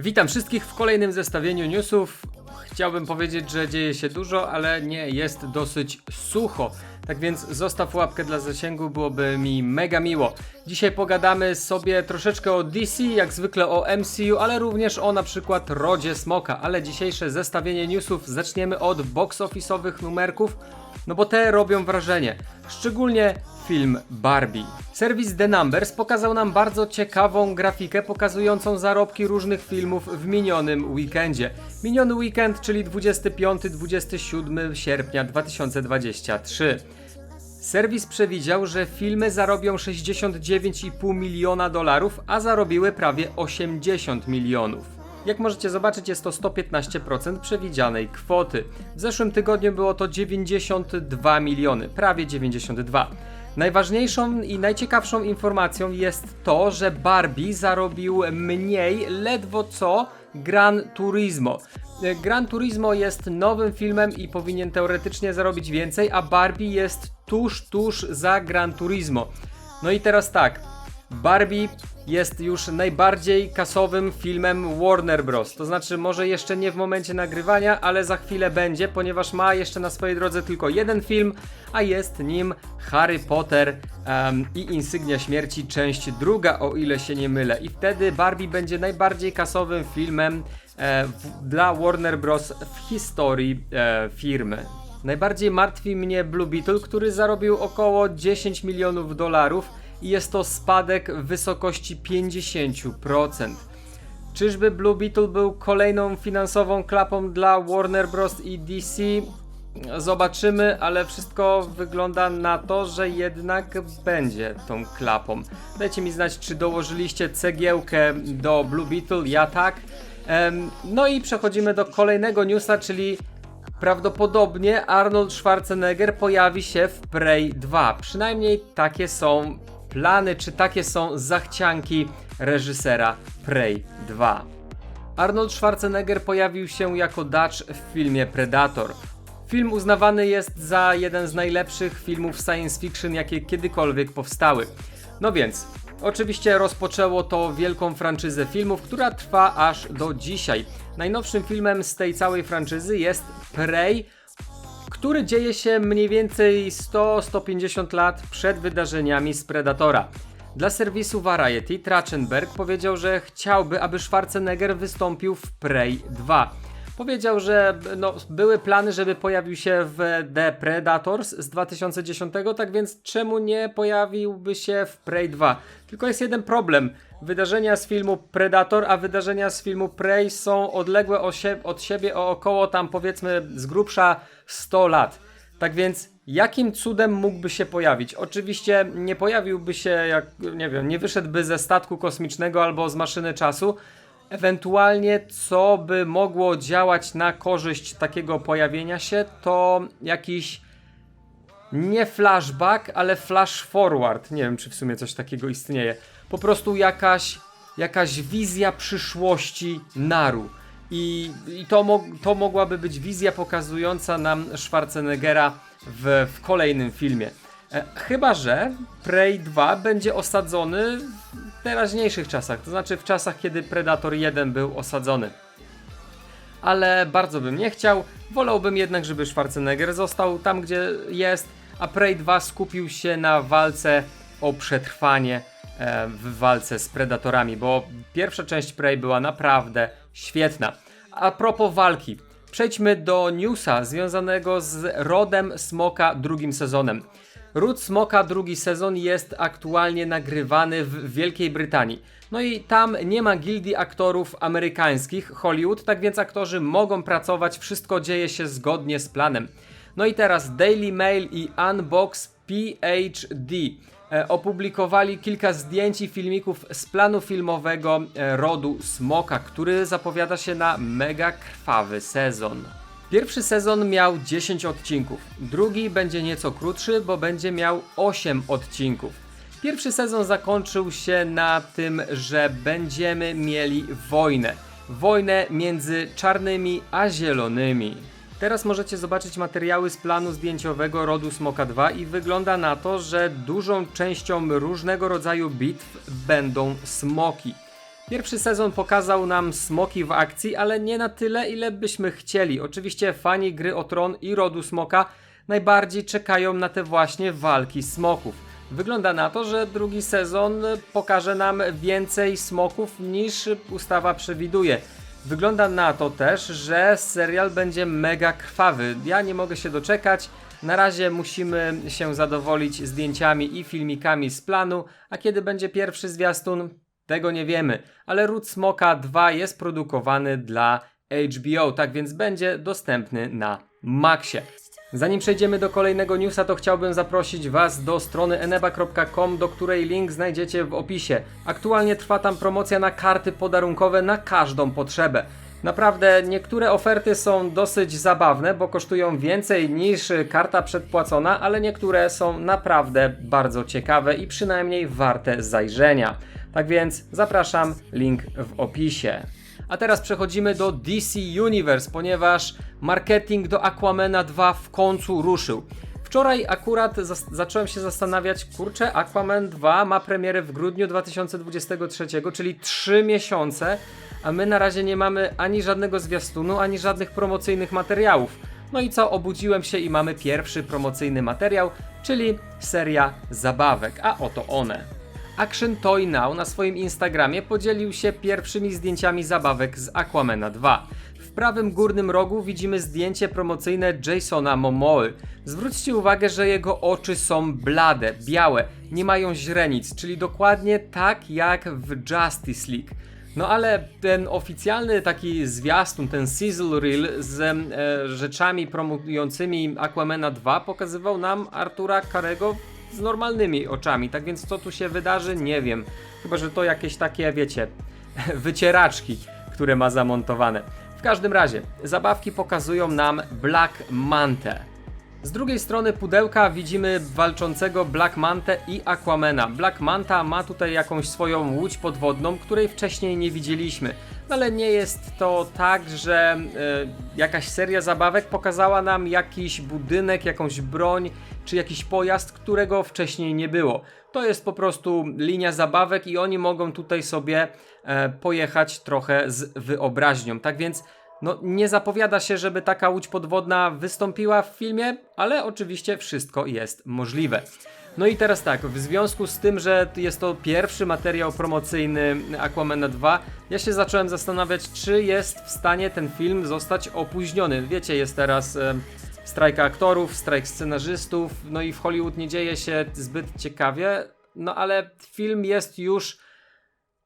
Witam wszystkich w kolejnym zestawieniu newsów. Chciałbym powiedzieć, że dzieje się dużo, ale nie jest dosyć sucho. Tak więc zostaw łapkę dla zasięgu, byłoby mi mega miło. Dzisiaj pogadamy sobie troszeczkę o DC, jak zwykle o MCU, ale również o na przykład Rodzie Smoka. Ale dzisiejsze zestawienie newsów zaczniemy od box office'owych numerków, no bo te robią wrażenie. Szczególnie film Barbie. Serwis The Numbers pokazał nam bardzo ciekawą grafikę pokazującą zarobki różnych filmów w minionym weekendzie. Miniony weekend, czyli 25-27 sierpnia 2023. Serwis przewidział, że filmy zarobią 69,5 miliona dolarów, a zarobiły prawie 80 milionów. Jak możecie zobaczyć, jest to 115% przewidzianej kwoty. W zeszłym tygodniu było to 92 miliony, prawie 92. Najważniejszą i najciekawszą informacją jest to, że Barbie zarobił mniej, ledwo co Gran Turismo. Gran Turismo jest nowym filmem i powinien teoretycznie zarobić więcej, a Barbie jest tuż, tuż za Gran Turismo. No i teraz tak, Barbie jest już najbardziej kasowym filmem Warner Bros. To znaczy, może jeszcze nie w momencie nagrywania, ale za chwilę będzie, ponieważ ma jeszcze na swojej drodze tylko jeden film, a jest nim Harry Potter um, i Insygnia Śmierci, część druga, o ile się nie mylę. I wtedy Barbie będzie najbardziej kasowym filmem e, w, dla Warner Bros. w historii e, firmy. Najbardziej martwi mnie Blue Beetle, który zarobił około 10 milionów dolarów i jest to spadek w wysokości 50%. Czyżby Blue Beetle był kolejną finansową klapą dla Warner Bros. i DC? Zobaczymy, ale wszystko wygląda na to, że jednak będzie tą klapą. Dajcie mi znać, czy dołożyliście cegiełkę do Blue Beetle, ja tak. no i przechodzimy do kolejnego newsa, czyli prawdopodobnie Arnold Schwarzenegger pojawi się w Prey 2. Przynajmniej takie są plany, czy takie są zachcianki reżysera Prey 2. Arnold Schwarzenegger pojawił się jako Dutch w filmie Predator. Film uznawany jest za jeden z najlepszych filmów science fiction, jakie kiedykolwiek powstały. No więc, oczywiście rozpoczęło to wielką franczyzę filmów, która trwa aż do dzisiaj. Najnowszym filmem z tej całej franczyzy jest Prey, który dzieje się mniej więcej 100-150 lat przed wydarzeniami z Predatora. Dla serwisu Variety Trachtenberg powiedział, że chciałby, aby Schwarzenegger wystąpił w Prey 2. Powiedział, że no, były plany, żeby pojawił się w The Predators z 2010, tak więc czemu nie pojawiłby się w Prey 2? Tylko jest jeden problem. Wydarzenia z filmu Predator, a wydarzenia z filmu Prey są odległe od siebie o około tam powiedzmy z grubsza 100 lat. Tak więc jakim cudem mógłby się pojawić? Oczywiście nie pojawiłby się, jak nie wiem, nie wyszedłby ze statku kosmicznego albo z maszyny czasu. Ewentualnie, co by mogło działać na korzyść takiego pojawienia się, to jakiś nie flashback, ale flash forward. Nie wiem, czy w sumie coś takiego istnieje. Po prostu jakaś, jakaś wizja przyszłości Naru. I, i to, mo to mogłaby być wizja pokazująca nam Schwarzeneggera w, w kolejnym filmie. E, chyba, że Prey 2 będzie osadzony w teraźniejszych czasach, to znaczy w czasach, kiedy Predator 1 był osadzony. Ale bardzo bym nie chciał. Wolałbym jednak, żeby Schwarzenegger został tam, gdzie jest, a Prey 2 skupił się na walce o przetrwanie e, w walce z Predatorami, bo pierwsza część Prey była naprawdę świetna. A propos walki, przejdźmy do newsa związanego z rodem Smoka drugim sezonem. Ród Smoka drugi sezon jest aktualnie nagrywany w Wielkiej Brytanii. No i tam nie ma gildii aktorów amerykańskich, Hollywood, tak więc aktorzy mogą pracować, wszystko dzieje się zgodnie z planem. No i teraz Daily Mail i Unbox PhD e, opublikowali kilka zdjęć i filmików z planu filmowego e, rodu Smoka, który zapowiada się na mega krwawy sezon. Pierwszy sezon miał 10 odcinków, drugi będzie nieco krótszy, bo będzie miał 8 odcinków. Pierwszy sezon zakończył się na tym, że będziemy mieli wojnę. Wojnę między czarnymi a zielonymi. Teraz możecie zobaczyć materiały z planu zdjęciowego Rodu Smoka 2 i wygląda na to, że dużą częścią różnego rodzaju bitw będą smoki. Pierwszy sezon pokazał nam smoki w akcji, ale nie na tyle, ile byśmy chcieli. Oczywiście fani gry o tron i rodu smoka najbardziej czekają na te właśnie walki smoków. Wygląda na to, że drugi sezon pokaże nam więcej smoków niż ustawa przewiduje. Wygląda na to też, że serial będzie mega krwawy. Ja nie mogę się doczekać. Na razie musimy się zadowolić zdjęciami i filmikami z planu, a kiedy będzie pierwszy zwiastun, tego nie wiemy. Ale Ród Smoka 2 jest produkowany dla HBO, tak więc będzie dostępny na Maxie. Zanim przejdziemy do kolejnego newsa, to chciałbym zaprosić Was do strony eneba.com, do której link znajdziecie w opisie. Aktualnie trwa tam promocja na karty podarunkowe na każdą potrzebę. Naprawdę niektóre oferty są dosyć zabawne, bo kosztują więcej niż karta przedpłacona, ale niektóre są naprawdę bardzo ciekawe i przynajmniej warte zajrzenia. Tak więc zapraszam, link w opisie. A teraz przechodzimy do DC Universe, ponieważ marketing do Aquamana 2 w końcu ruszył. Wczoraj akurat zacząłem się zastanawiać, kurczę, Aquaman 2 ma premierę w grudniu 2023, czyli 3 miesiące, a my na razie nie mamy ani żadnego zwiastunu, ani żadnych promocyjnych materiałów. No i co, obudziłem się i mamy pierwszy promocyjny materiał, czyli seria zabawek, a oto one. Action Toy Now na swoim Instagramie podzielił się pierwszymi zdjęciami zabawek z Aquamana 2. W prawym górnym rogu widzimy zdjęcie promocyjne Jasona Momoy. Zwróćcie uwagę, że jego oczy są blade, białe, nie mają źrenic, czyli dokładnie tak jak w Justice League. No ale ten oficjalny taki zwiastun, ten sizzle reel z e, rzeczami promującymi Aquamana 2 pokazywał nam Artura Karego z normalnymi oczami. Tak więc co tu się wydarzy, nie wiem. Chyba, że to jakieś takie, wiecie, wycieraczki, które ma zamontowane. W każdym razie, zabawki pokazują nam Black Mantę. Z drugiej strony pudełka widzimy walczącego Black Mantę i Aquamana. Black Manta ma tutaj jakąś swoją łódź podwodną, której wcześniej nie widzieliśmy. Ale nie jest to tak, że e, jakaś seria zabawek pokazała nam jakiś budynek, jakąś broń czy jakiś pojazd, którego wcześniej nie było. To jest po prostu linia zabawek i oni mogą tutaj sobie e, pojechać trochę z wyobraźnią. Tak więc no, nie zapowiada się, żeby taka łódź podwodna wystąpiła w filmie, ale oczywiście wszystko jest możliwe. No i teraz tak, w związku z tym, że jest to pierwszy materiał promocyjny Aquamana 2, ja się zacząłem zastanawiać, czy jest w stanie ten film zostać opóźniony. Wiecie, jest teraz e, strajk aktorów, strajk scenarzystów, no i w Hollywood nie dzieje się zbyt ciekawie, no ale film jest już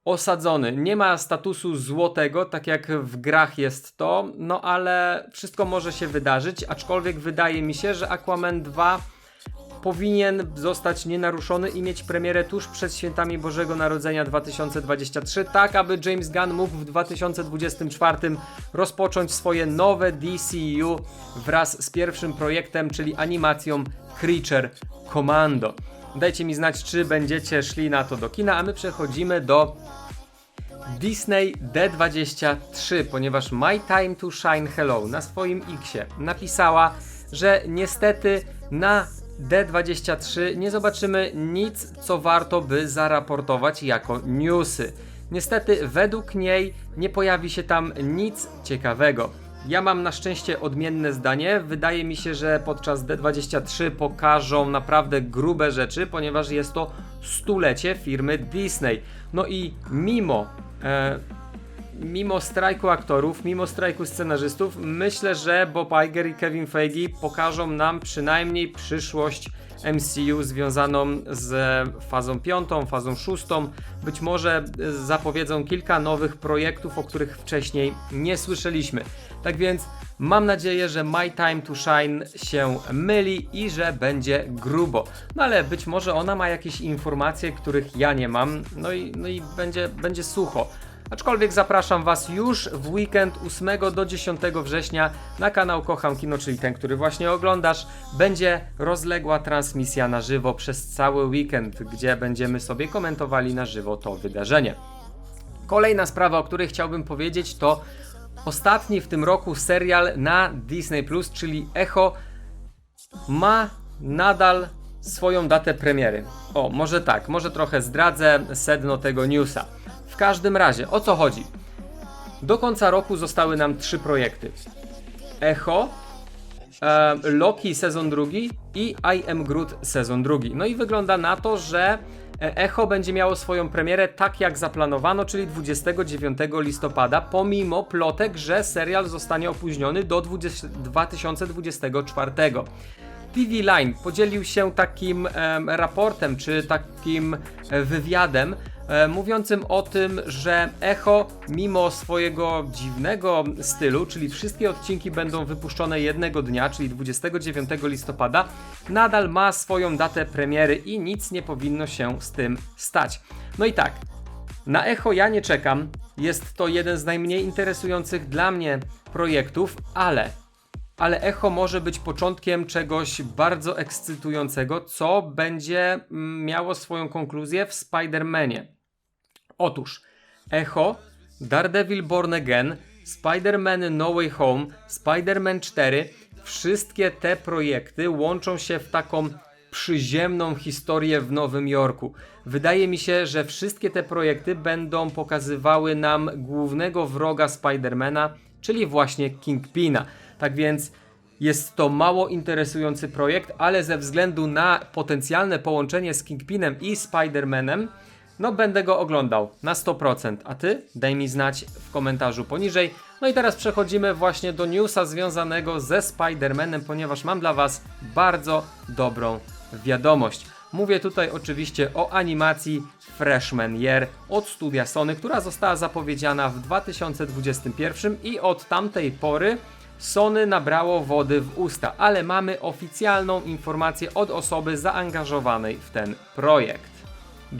osadzony. Nie ma statusu złotego, tak jak w grach jest to, no ale wszystko może się wydarzyć, aczkolwiek wydaje mi się, że Aquaman 2 powinien zostać nienaruszony i mieć premierę tuż przed świętami Bożego Narodzenia 2023, tak aby James Gunn mógł w 2024 rozpocząć swoje nowe DCU wraz z pierwszym projektem, czyli animacją Creature Commando. Dajcie mi znać, czy będziecie szli na to do kina, a my przechodzimy do Disney D23, ponieważ My Time to Shine Hello na swoim Xie napisała, że niestety na D23 nie zobaczymy nic, co warto by zaraportować jako newsy. Niestety, według niej nie pojawi się tam nic ciekawego. Ja mam na szczęście odmienne zdanie. Wydaje mi się, że podczas D23 pokażą naprawdę grube rzeczy, ponieważ jest to stulecie firmy Disney. No i mimo e, mimo strajku aktorów, mimo strajku scenarzystów, myślę, że Bob Iger i Kevin Feige pokażą nam przynajmniej przyszłość MCU związaną z fazą piątą, fazą szóstą. Być może zapowiedzą kilka nowych projektów, o których wcześniej nie słyszeliśmy. Tak więc mam nadzieję, że My Time to Shine się myli i że będzie grubo. No ale być może ona ma jakieś informacje, których ja nie mam, no i, no i będzie, będzie sucho. Aczkolwiek zapraszam Was już w weekend 8 do 10 września na kanał Kocham Kino, czyli ten, który właśnie oglądasz. Będzie rozległa transmisja na żywo przez cały weekend, gdzie będziemy sobie komentowali na żywo to wydarzenie. Kolejna sprawa, o której chciałbym powiedzieć, to ostatni w tym roku serial na Disney Plus, czyli Echo, ma nadal swoją datę premiery. O, może tak, może trochę zdradzę sedno tego newsa. W każdym razie, o co chodzi? Do końca roku zostały nam trzy projekty. Echo, e, Loki sezon drugi i I Am Groot sezon drugi. No i wygląda na to, że e, Echo będzie miało swoją premierę tak jak zaplanowano, czyli 29 listopada, pomimo plotek, że serial zostanie opóźniony do 20, 2024. TV Line podzielił się takim em, raportem, czy takim e, wywiadem, e, mówiącym o tym, że Echo, mimo swojego dziwnego stylu, czyli wszystkie odcinki będą wypuszczone jednego dnia, czyli 29 listopada, nadal ma swoją datę premiery i nic nie powinno się z tym stać. No i tak, na Echo ja nie czekam. Jest to jeden z najmniej interesujących dla mnie projektów, ale ale Echo może być początkiem czegoś bardzo ekscytującego, co będzie mm, miało swoją konkluzję w Spider-Manie. Otóż Echo, Daredevil Born Again, Spider-Man No Way Home, Spider-Man 4, wszystkie te projekty łączą się w taką przyziemną historię w Nowym Jorku. Wydaje mi się, że wszystkie te projekty będą pokazywały nam głównego wroga Spidermana, czyli właśnie Kingpina. Tak więc jest to mało interesujący projekt, ale ze względu na potencjalne połączenie z Kingpinem i Spider-Manem, no będę go oglądał na 100%. A ty? Daj mi znać w komentarzu poniżej. No i teraz przechodzimy właśnie do newsa związanego ze Spider-Manem, ponieważ mam dla was bardzo dobrą wiadomość. Mówię tutaj oczywiście o animacji Freshman Year od studia Sony, która została zapowiedziana w 2021 i od tamtej pory Sony nabrało wody w usta, ale mamy oficjalną informację od osoby zaangażowanej w ten projekt.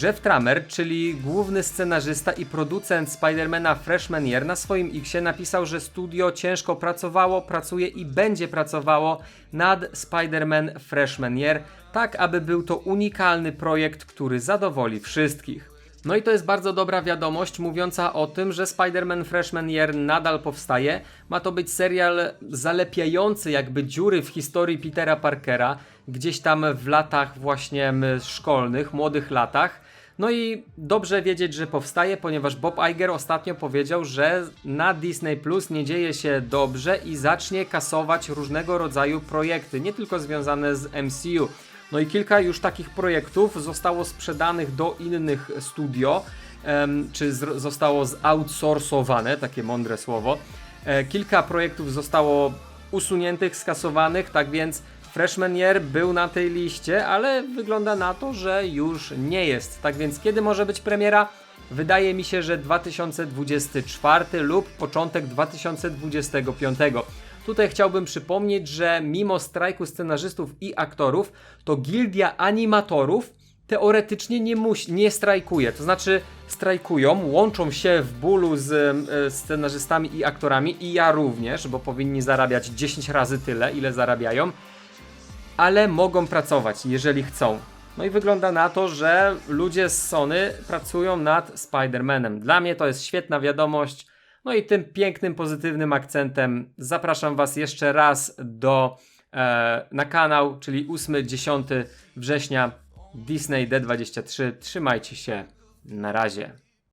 Jeff Tramer, czyli główny scenarzysta i producent Spidermana Freshman Year na swoim Xie napisał, że studio ciężko pracowało, pracuje i będzie pracowało nad Spider-Man Freshman Year, tak aby był to unikalny projekt, który zadowoli wszystkich. No i to jest bardzo dobra wiadomość mówiąca o tym, że Spider-Man Freshman Year nadal powstaje. Ma to być serial zalepiający jakby dziury w historii Petera Parkera, gdzieś tam w latach właśnie szkolnych, młodych latach. No i dobrze wiedzieć, że powstaje, ponieważ Bob Iger ostatnio powiedział, że na Disney Plus nie dzieje się dobrze i zacznie kasować różnego rodzaju projekty, nie tylko związane z MCU. No i kilka już takich projektów zostało sprzedanych do innych studio, czy zostało zoutsourcowane, takie mądre słowo. E, kilka projektów zostało usuniętych, skasowanych, tak więc Freshman Year był na tej liście, ale wygląda na to, że już nie jest. Tak więc kiedy może być premiera? Wydaje mi się, że 2024 lub początek 2025. Tutaj chciałbym przypomnieć, że mimo strajku scenarzystów i aktorów, to gildia animatorów teoretycznie nie, musi, nie strajkuje. To znaczy strajkują, łączą się w bólu z e, scenarzystami i aktorami i ja również, bo powinni zarabiać 10 razy tyle, ile zarabiają, ale mogą pracować, jeżeli chcą. No i wygląda na to, że ludzie z Sony pracują nad Spider-Manem. Dla mnie to jest świetna wiadomość. No i tym pięknym, pozytywnym akcentem zapraszam Was jeszcze raz do, e, na kanał, czyli 8-10 września Disney D23. Trzymajcie się. Na razie.